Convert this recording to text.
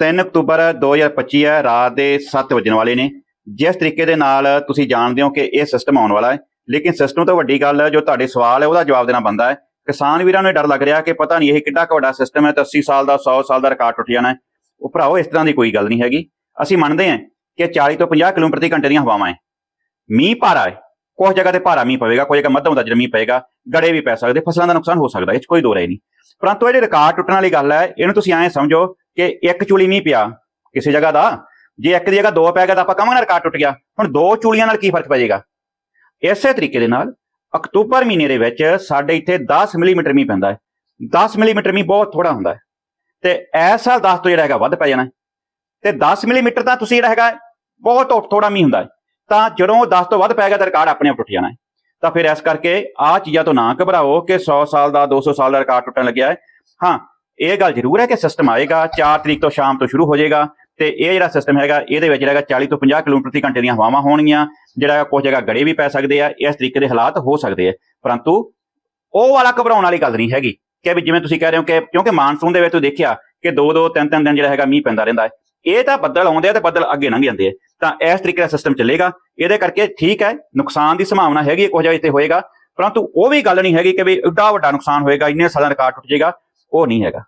3 October 2025 ਹੈ, ਰਾਤ ਦੇ 7 ਵਜਣ ਵਾਲੇ ਨੇ। ਜਿਸ ਤਰੀਕੇ ਦੇ ਨਾਲ ਤੁਸੀਂ ਜਾਣਦੇ ਹੋ ਕਿ ਇਹ ਸਿਸਟਮ ਆਉਣ ਵਾਲਾ ਹੈ, ਲੇਕਿਨ ਸਿਸਟਮ ਤੋਂ ਵੱਡੀ ਗੱਲ ਜੋ ਤੁਹਾਡੇ ਸਵਾਲ ਹੈ, ਉਹਦਾ ਜਵਾਬ ਦੇਣਾ ਬੰਦਾ ਹੈ। ਕਿਸਾਨ ਵੀਰਾਂ ਨੂੰ ਇਹ ਡਰ ਲੱਗ ਰਿਹਾ ਕਿ ਪਤਾ ਨਹੀਂ ਇਹ ਕਿੱਡਾ ਕੁ ਵੱਡਾ ਸਿਸਟਮ ਹੈ ਤਾਂ 80 ਸਾਲ ਦਾ 100 ਸਾਲ ਦਾ ਰਿਕਾਰਡ ਟੁੱਟ ਜਾਣਾ ਉਹ ਭਰਾਓ ਇਸ ਤਰ੍ਹਾਂ ਦੀ ਕੋਈ ਗੱਲ ਨਹੀਂ ਹੈਗੀ। ਅਸੀਂ ਮੰਨਦੇ ਹਾਂ ਕਿ 40 ਤੋਂ 50 ਕਿਲੋਮੀਟਰ ਪ੍ਰਤੀ ਘੰਟੇ ਦੀਆਂ ਹਵਾਵਾਂ ਹੈ। ਮੀਂਹ ਭਾਰਾ ਹੈ। ਕੁਝ ਜਗ੍ਹਾ ਤੇ ਭਾਰਾ ਮੀਂਹ ਪਵੇਗਾ ਕੋਈ ਜਗ੍ਹਾ ਮੱਧਮ ਦਰਜੇ ਮੀਂਹ ਪਏਗਾ ਗੜੇ ਵੀ ਪੈ ਸਕਦੇ, ਫਸਲਾਂ ਦਾ ਨੁਕਸਾਨ ਹੋ ਸਕਦਾ, ਇਹ 'ਚ ਕੋਈ ਦੋ ਰਾਏ ਨਹੀਂ। ਪਰੰਤੂ ਇਹ ਰਿਕਾਰਡ ਟੁੱਟਣ ਵਾਲੀ ਗੱਲ ਹੈ, ਇਹਨੂੰ ਤੁਸੀਂ ਐਂ ਸਮਝੋ ਕਿ ਇੱਕ ਚੂਲੀ ਮੀਂਹ ਪਿਆ ਕਿਸੇ ਜਗ੍ਹਾ ਦਾ, ਜੇ ਇੱਕ ਦੀ ਜਗ੍ਹਾ ਦੋ ਪੈ ਗਿਆ ਤਾਂ ਆਪਾਂ ਕਹਾਂਗੇ ਰਿਕਾਰਡ ਟੁੱਟ ਗਿਆ? ਹੁਣ ਦੋ ਚੂਲੀਆਂ ਨਾਲ ਕੀ ਫ਼ਰਕ ਪੈ ਜਾਏਗਾ ਇਸੇ ਤਰੀਕੇ ਦੇ ਨਾਲ ਅਕਤੂਬਰ ਮਹੀਨੇ ਦੇ ਵਿੱਚ ਸਾਡੇ ਇੱਥੇ 10 ਮਿਲੀਮੀਟਰ ਮੀਂਹ ਪੈਂਦਾ ਹੈ। 10 ਮਿਲੀਮੀਟਰ ਮੀਂਹ ਬਹੁਤ ਥੋੜਾ ਹੁੰਦਾ ਹੈ। ਤੇ ਇਸ ਸਾਲ 10 ਤੋਂ ਜਿਹੜਾ ਹੈਗਾ ਵੱਧ ਪੈ ਜਾਣਾ ਹੈ। ਤੇ 10 ਮਿਲੀਮੀਟਰ ਤਾਂ ਤੁਸੀਂ ਜਿਹੜਾ ਹੈਗਾ ਬਹੁਤ ਥੋੜਾ ਮੀਂਹ ਹੁੰਦਾ ਹੈ। ਤਾਂ ਜਦੋਂ 10 ਤੋਂ ਵੱਧ ਪੈ ਗਿਆ ਤਾਂ ਰਿਕਾਰਡ ਆਪਣੇ ਆਪ ਟੁੱਟ ਜਾਣਾ ਹੈ। ਤਾਂ ਫਿਰ ਇਸ ਕਰਕੇ ਆਹ ਚੀਜ਼ਾਂ ਤੋਂ ਨਾ ਘਬਰਾਓ ਕਿ 100 ਸਾਲ ਦਾ 200 ਸਾਲ ਦਾ ਰਿਕਾਰਡ ਟੁੱਟਣ ਲੱਗਿਆ ਹੈ। ਹਾਂ ਇਹ ਗੱਲ ਜ਼ਰੂਰ ਹੈ ਕਿ ਸਿਸਟਮ ਆਏਗਾ 4 ਤਰੀਕ ਤੋਂ ਸ਼ਾਮ ਤੋਂ ਸ਼ੁਰੂ ਹੋ ਜਾਏਗਾ ਤੇ ਇਹ ਜਿਹੜਾ ਸਿਸਟਮ ਹੈਗਾ, ਇਹਦੇ ਵਿੱਚ ਜਿਹੜਾ ਹੈਗਾ 40 ਤੋਂ 50 ਕਿਲੋਮੀਟਰ ਪ੍ਰਤੀ ਘੰਟੇ ਦੀਆਂ ਹਵਾਵਾਂ ਹੋਣਗੀਆਂ, ਜਿਹੜਾ ਹੈਗਾ ਕੁਝ ਜਗ੍ਹਾ ਗੜੇ ਵੀ ਪੈ ਸਕਦੇ ਆ, ਇਸ ਤਰੀਕੇ ਦੇ ਹਾਲਾਤ ਹੋ ਸਕਦੇ ਆ। ਪਰੰਤੂ ਉਹ ਵਾਲਾ ਘਬਰਾਉਣ ਵਾਲੀ ਗੱਲ ਨਹੀਂ ਹੈਗੀ ਕਿ ਵੀ ਜਿਵੇਂ ਤੁਸੀਂ ਕਹਿ ਰਹੇ ਹੋ ਕਿ, ਕਿਉਂਕਿ ਮਾਨਸੂਨ ਦੇ ਵਿੱਚ ਤੁਸੀਂ ਦੇਖਿਆ ਕਿ ਦੋ ਦੋ, ਤਿੰਨ ਤਿੰਨ ਦਿਨ ਜਿਹੜਾ ਹੈਗਾ ਮੀਂਹ ਪੈਂਦਾ ਰਹਿੰਦਾ ਹੈ। ਇਹ ਤਾਂ ਬੱਦਲ ਆਉਂਦੇ ਆ ਤੇ ਬੱਦਲ ਅੱਗੇ ਲੰਘ ਜਾਂਦੇ ਆ। ਤਾਂ ਇਸ ਤਰੀਕੇ ਦਾ ਸਿਸਟਮ ਚੱਲੇਗਾ। ਇਹਦੇ ਕਰਕੇ ਠੀਕ ਹੈ, ਨੁਕਸਾਨ ਦੀ ਸੰਭਾਵਨਾ ਹੈਗੀ ਹੈ ਕੁਝ ਜਗ੍ਹਾ ਇੱਥੇ ਹੋਏਗਾ। ਪਰੰਤੂ ਉਹ ਵੀ ਗੱਲ ਨਹੀਂ ਹੈਗੀ ਕਿ ਵੀ ਐਡਾ ਵੱਡਾ ਨੁਕਸਾਨ ਹੋਏਗਾ, ਇੰਨੇ ਸਾਲਾਂ ਦਾ ਰਿਕਾਰਡ ਟੁੱਟ ਜਾਏਗਾ, ਉਹ ਨਹੀਂ ਹੈਗਾ।